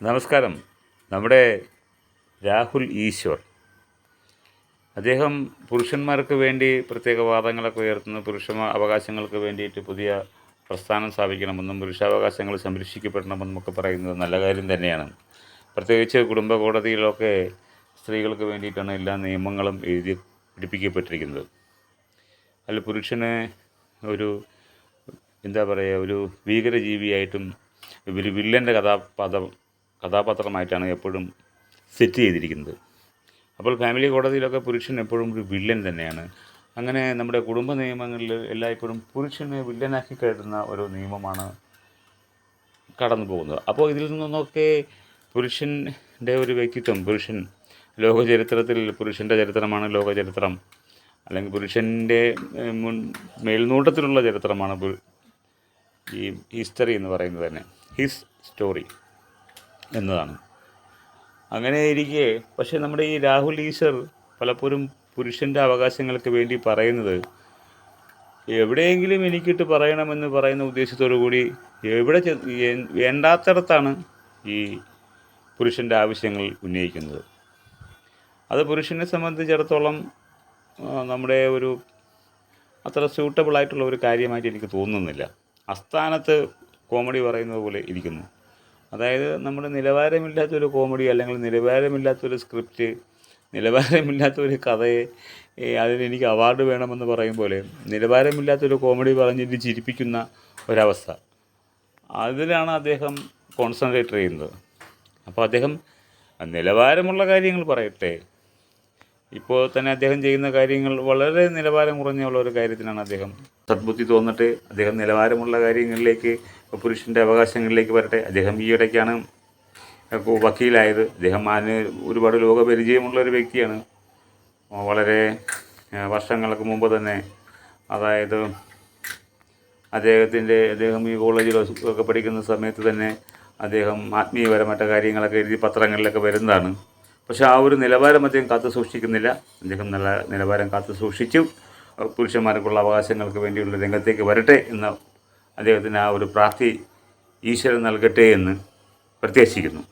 നമസ്കാരം. നമ്മുടെ രാഹുൽ ഈശ്വർ. അദ്ദേഹം പുരുഷന്മാർക്ക് വേണ്ടി പ്രത്യേക വാദങ്ങളൊക്കെ ഉയർത്തുന്ന. പുരുഷ അവകാശങ്ങൾക്ക് വേണ്ടിയിട്ട് പുതിയ പ്രസ്ഥാനം സ്ഥാപിക്കണമെന്നും പുരുഷാവകാശങ്ങൾ സംരക്ഷിക്കപ്പെടണമെന്നും ഒക്കെ പറയുന്നത് നല്ല കാര്യം തന്നെയാണ്. പ്രത്യേകിച്ച് കുടുംബ കോടതിയിലൊക്കെ സ്ത്രീകൾക്ക് വേണ്ടിയിട്ടാണ് എല്ലാ നിയമങ്ങളും എഴുതി പിടിപ്പിക്കപ്പെട്ടിരിക്കുന്നത്. അല്ല പുരുഷനെ ഒരു എന്താ പറയുക ഒരു ഭീകരജീവിയായിട്ടും ഒരു വില്ലന്റെ കഥാപാത്രം കഥാപാത്രമായിട്ടാണ് എപ്പോഴും സെറ്റ് ചെയ്തിരിക്കുന്നത്. അപ്പോൾ ഫാമിലി കോടതിയിലൊക്കെ പുരുഷൻ എപ്പോഴും ഒരു വില്ലൻ തന്നെയാണ്. അങ്ങനെ നമ്മുടെ കുടുംബ നിയമങ്ങളിൽ എല്ലായ്പ്പോഴും പുരുഷനെ വില്ലനാക്കി കരുതുന്ന ഒരു നിയമമാണ് കടന്നു പോകുന്നത്. അപ്പോൾ ഇതിൽ നിന്നൊക്കെ പുരുഷന്റെ ഒരു വ്യക്തിത്വം പുരുഷൻ ലോകചരിത്രത്തിൽ പുരുഷന്റെ ചരിത്രമാണ് ലോകചരിത്രം. അല്ലെങ്കിൽ പുരുഷന്റെ മുൻ മേൽനോട്ടത്തിലുള്ള ചരിത്രമാണ് ഈ ഹിസ്റ്ററി എന്ന് പറയുന്നത് തന്നെ. His story. എന്നതാണ്. അങ്ങനെ ഇരിക്കെ പക്ഷേ നമ്മുടെ ഈ രാഹുൽ ഈശ്വർ പലപ്പോഴും പുരുഷന്റെ അവകാശങ്ങൾക്ക് വേണ്ടി പറയുന്നത് എവിടെയെങ്കിലും എനിക്കിട്ട് പറയണമെന്ന് പറയുന്ന ഉദ്ദേശത്തോടു കൂടി എവിടെ വേണ്ടാത്തടത്താണ് ഈ പുരുഷന്റെ ആവശ്യങ്ങൾ ഉന്നയിക്കുന്നത്. അത് പുരുഷനെ സംബന്ധിച്ചിടത്തോളം നമ്മുടെ ഒരു അത്ര സ്യൂട്ടബിൾ ആയിട്ടുള്ള ഒരു കാര്യമായിട്ട് എനിക്ക് തോന്നുന്നില്ല. അസ്ഥാനത്ത് കോമഡി പറയുന്നത് പോലെ ഇരിക്കുന്നു. അതായത് നമ്മുടെ നിലവാരമില്ലാത്തൊരു കോമഡി അല്ലെങ്കിൽ നിലവാരമില്ലാത്തൊരു സ്ക്രിപ്റ്റ് നിലവാരമില്ലാത്തൊരു കഥയെ അതിനെനിക്ക് അവാർഡ് വേണമെന്ന് പറയും പോലെ നിലവാരമില്ലാത്തൊരു കോമഡി പറഞ്ഞിട്ട് ചിരിപ്പിക്കുന്ന ഒരവസ്ഥ. അതിലാണ് അദ്ദേഹം കോൺസെൻട്രേറ്റ് ചെയ്യുന്നത്. അപ്പോൾ അദ്ദേഹം നിലവാരമുള്ള കാര്യങ്ങൾ പറയട്ടെ ഇപ്പോൾ തന്നെ അദ്ദേഹം ചെയ്യുന്ന കാര്യങ്ങൾ വളരെ നിലവാരം കുറഞ്ഞുള്ള ഒരു കാര്യത്തിനാണ് അദ്ദേഹം. സദ്ബുദ്ധി തോന്നിട്ട് അദ്ദേഹം നിലവാരമുള്ള കാര്യങ്ങളിലേക്ക് പുരുഷന്റെ അവകാശങ്ങളിലേക്ക് വരട്ടെ. അദ്ദേഹം ഈ ഇടയ്ക്കാണ് വക്കീലായത്. അദ്ദേഹം അതിന് ഒരുപാട് ലോകപരിചയമുള്ള ഒരു വ്യക്തിയാണ്. വളരെ വർഷങ്ങൾക്ക് മുമ്പ് തന്നെ അതായത് അദ്ദേഹത്തിന്റെ അദ്ദേഹം ഈ കോളേജിൽ ഒക്കെ പഠിക്കുന്ന സമയത്ത് തന്നെ അദ്ദേഹം ആത്മീയപരമായിട്ട് കാര്യങ്ങളൊക്കെ എഴുതി പത്രങ്ങളിലൊക്കെ വരുന്നതാണ്. പക്ഷേ ആ ഒരു നിലവാരം അദ്ദേഹം കാത്തു സൂക്ഷിക്കുന്നില്ല. അദ്ദേഹം നല്ല നിലവാരം കാത്തു സൂക്ഷിച്ചു. പുരുഷന്മാർക്കുള്ള അവകാശങ്ങൾക്ക് വേണ്ടിയുള്ള രംഗത്തേക്ക് വരട്ടെ എന്ന് അദ്ദേഹത്തിന് ആ ഒരു പ്രാർത്ഥി ഈശ്വരൻ നൽകട്ടെ എന്ന് പ്രത്യാശിക്കുന്നു.